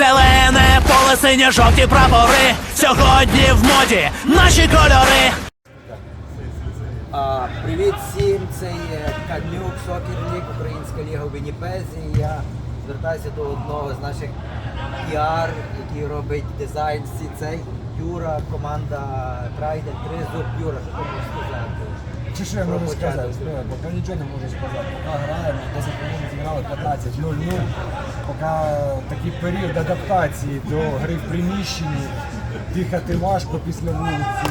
Зелене поле, сині жовті прапори. Сьогодні в моді наші кольори. А, привіт всім, це є Канюк, Сокер Ліг, Українська ліга в Вінніпезі. Я звертаюся до одного з наших піар, який робить дизайн всі цей. Юра, команда Трайдер, Тризуб, Юра, що ти можеш сказати? Чи що я можу сказати? Я поки нічого не можу сказати. Поки граємо, 10 хвилин зіграли 15-0-0. Поки такий період адаптації до гри в приміщенні, дихати важко після вулиці.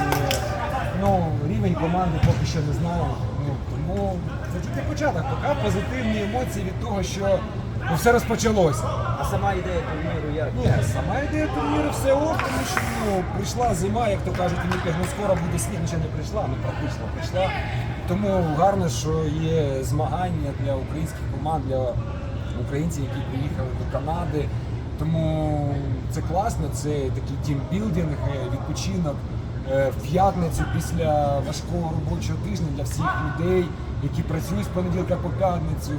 Ну, рівень команди поки що не знаю. Ну, тому це тільки початок. Поки позитивні емоції від того, що ну, все розпочалося. А сама ідея турніру як? Ні, сама ідея турніру все ок, тому що ну, прийшла зима, як то кажуть, Ніках, ну скоро буде сніг, ще не прийшла, ну практично прийшла. Тому гарно, що є змагання для українських команд, для українців, які приїхали до Канади. Тому це класно, це такий тімбілдинг, е, відпочинок в п'ятницю після важкого робочого тижня для всіх людей, які працюють з понеділка по п'ятницю,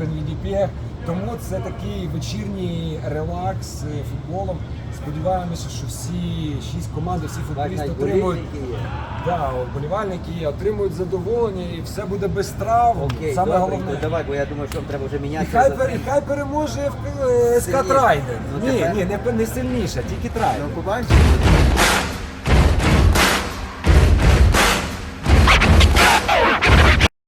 in Winnipeg. Тому це такий вечірній релакс е, футболом. Сподіваємося, що всі шість команд, всі футболісти отримують да, вболівальники отримують задоволення і все буде без травм. Окей, Саме добре, головне. то давай, бо я думаю, що вам треба вже І хай, за пер- хай переможе в- е, СК Сильніше. Ну, ні, тепер- ні, не, не сильніше, тільки Трайдер. Ну, побачимо.